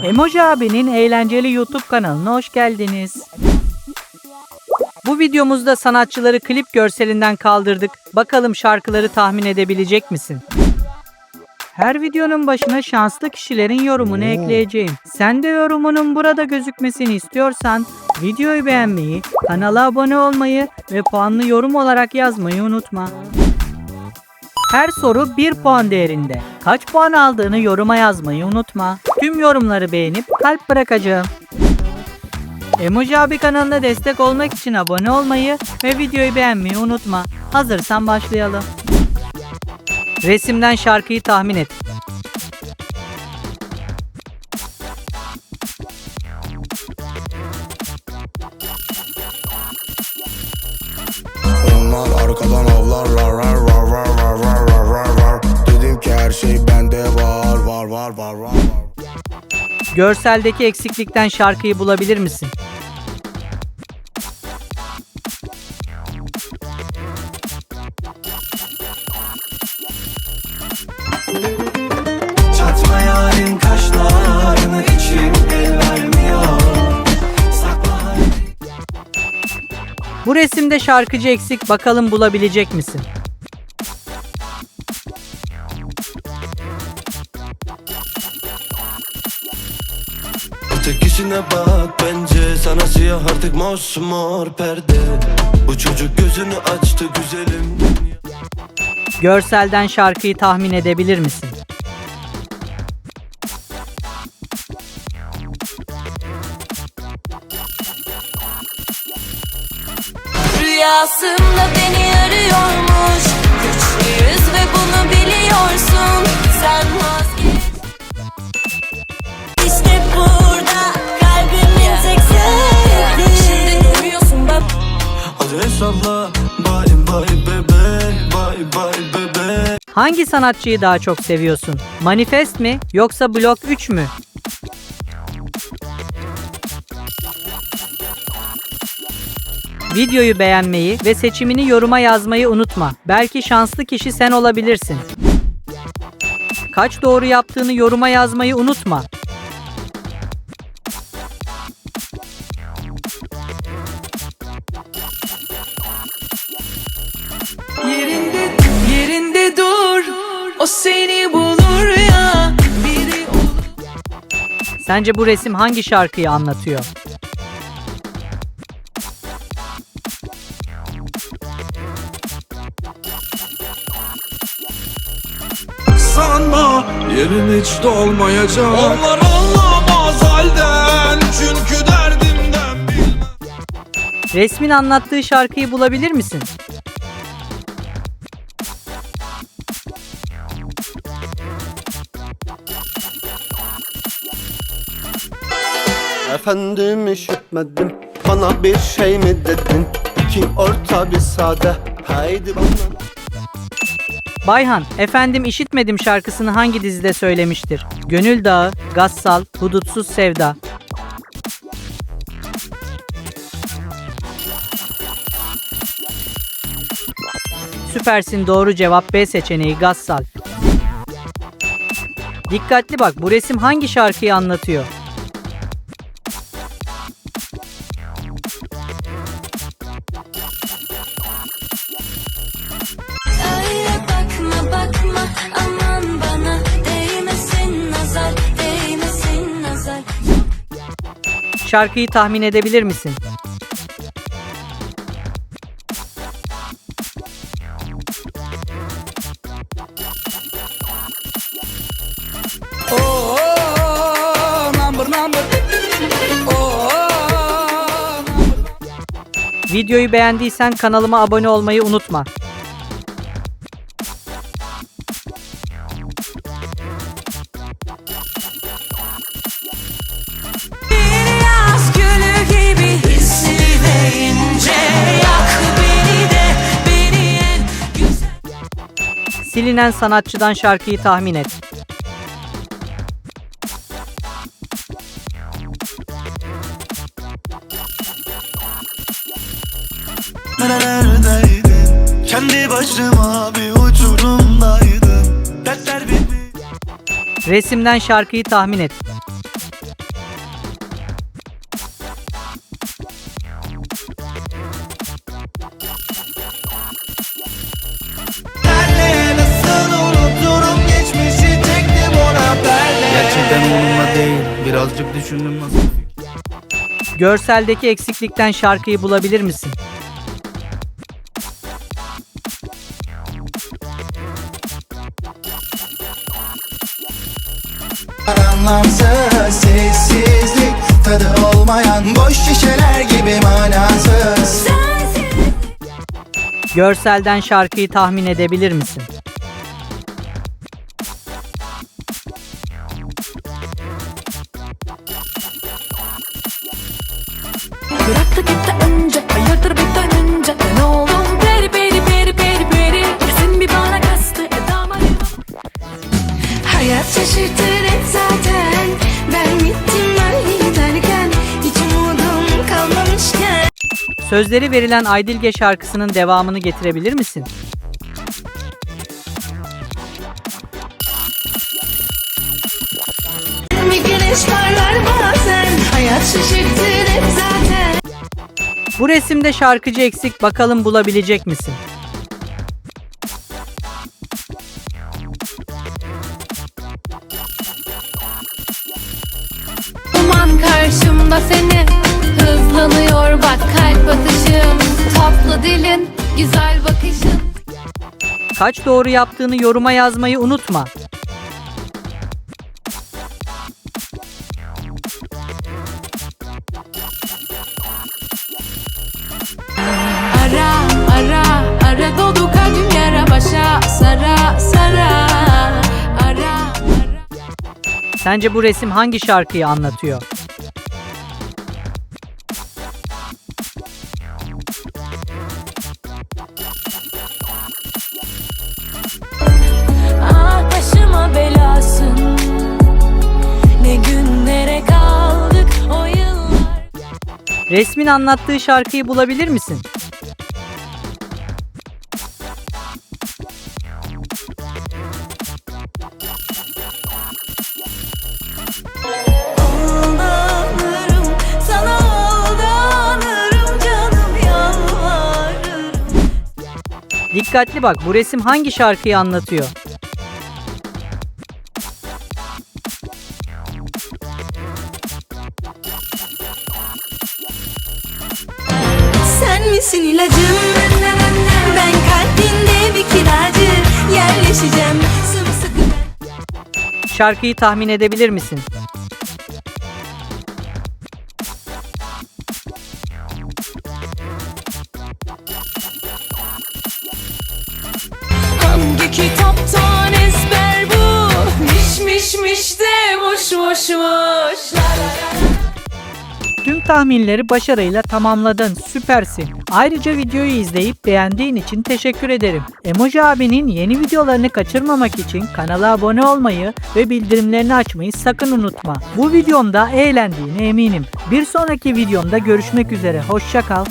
Emoji abinin eğlenceli YouTube kanalına hoş geldiniz. Bu videomuzda sanatçıları klip görselinden kaldırdık. Bakalım şarkıları tahmin edebilecek misin? Her videonun başına şanslı kişilerin yorumunu ekleyeceğim. Sen de yorumunun burada gözükmesini istiyorsan videoyu beğenmeyi, kanala abone olmayı ve puanlı yorum olarak yazmayı unutma. Her soru 1 puan değerinde. Kaç puan aldığını yoruma yazmayı unutma. Tüm yorumları beğenip kalp bırakacağım. Emoji abi kanalına destek olmak için abone olmayı ve videoyu beğenmeyi unutma. Hazırsan başlayalım. Resimden şarkıyı tahmin et. Onlar arkadan avlarlar şey bende var var var var var var Görseldeki eksiklikten şarkıyı bulabilir misin? Çatma yarim kaşlarını içim el vermiyor Sakla Bu resimde şarkıcı eksik bakalım bulabilecek misin? Ötekisine bak. Bence Sana siyah artık mosmor perde. Bu çocuk gözünü açtı güzelim. Görselden şarkıyı tahmin edebilir misin? Rüyasında beni Hangi sanatçıyı daha çok seviyorsun? Manifest mi yoksa Blok 3 mü? Videoyu beğenmeyi ve seçimini yoruma yazmayı unutma. Belki şanslı kişi sen olabilirsin. Kaç doğru yaptığını yoruma yazmayı unutma. O seni bulur ya Biri olur Sence bu resim hangi şarkıyı anlatıyor? Sanma yerin hiç dolmayacak Onlar anlamaz halden Çünkü derdimden bilmez Resmin anlattığı şarkıyı bulabilir misin? Efendim işitmedim Bana bir şey mi dedin İki orta bir sade Haydi bana Bayhan, efendim işitmedim şarkısını hangi dizide söylemiştir? Gönül Dağı, Gassal, Hudutsuz Sevda. Süpersin doğru cevap B seçeneği Gassal. Dikkatli bak bu resim hangi şarkıyı anlatıyor? Şarkıyı tahmin edebilir misin? Videoyu beğendiysen kanalıma abone olmayı unutma. Silinen sanatçıdan şarkıyı tahmin et. Nerelerdeydin Kendi başıma bir uçurumdaydım Dertler bitmiş Resimden şarkıyı tahmin et. Cidden umurumda değil Birazcık düşündüm nasıl Görseldeki eksiklikten şarkıyı bulabilir misin? Anlamsız sessizlik Tadı olmayan boş şişeler gibi manasız Görselden şarkıyı tahmin edebilir misin? Sözleri verilen Aydilge şarkısının devamını getirebilir misin? Bir güneş parlar bazen Hayat şaşırtır hep zaten Bu resimde şarkıcı eksik bakalım bulabilecek misin? Duman karşımda seni Hızlanıyor bak kalp atışım Tatlı dilin Güzel bakışın Kaç doğru yaptığını yoruma yazmayı unutma. Ara ara ara dolu kalbim yara başa Sara sara Ara ara Sence bu resim hangi şarkıyı anlatıyor? Resmin anlattığı şarkıyı bulabilir misin? Dikkatli bak bu resim hangi şarkıyı anlatıyor? Misin ilacım Ben kalbinde bir kiracı Yerleşeceğim sımsıkı ben Şarkıyı tahmin edebilir misin? Hangi kitaptan ezber bu? Miş miş miş de boş boş boş. Tüm tahminleri başarıyla tamamladın. Süpersin. Ayrıca videoyu izleyip beğendiğin için teşekkür ederim. Emoji abinin yeni videolarını kaçırmamak için kanala abone olmayı ve bildirimlerini açmayı sakın unutma. Bu videomda eğlendiğine eminim. Bir sonraki videomda görüşmek üzere. Hoşça kal.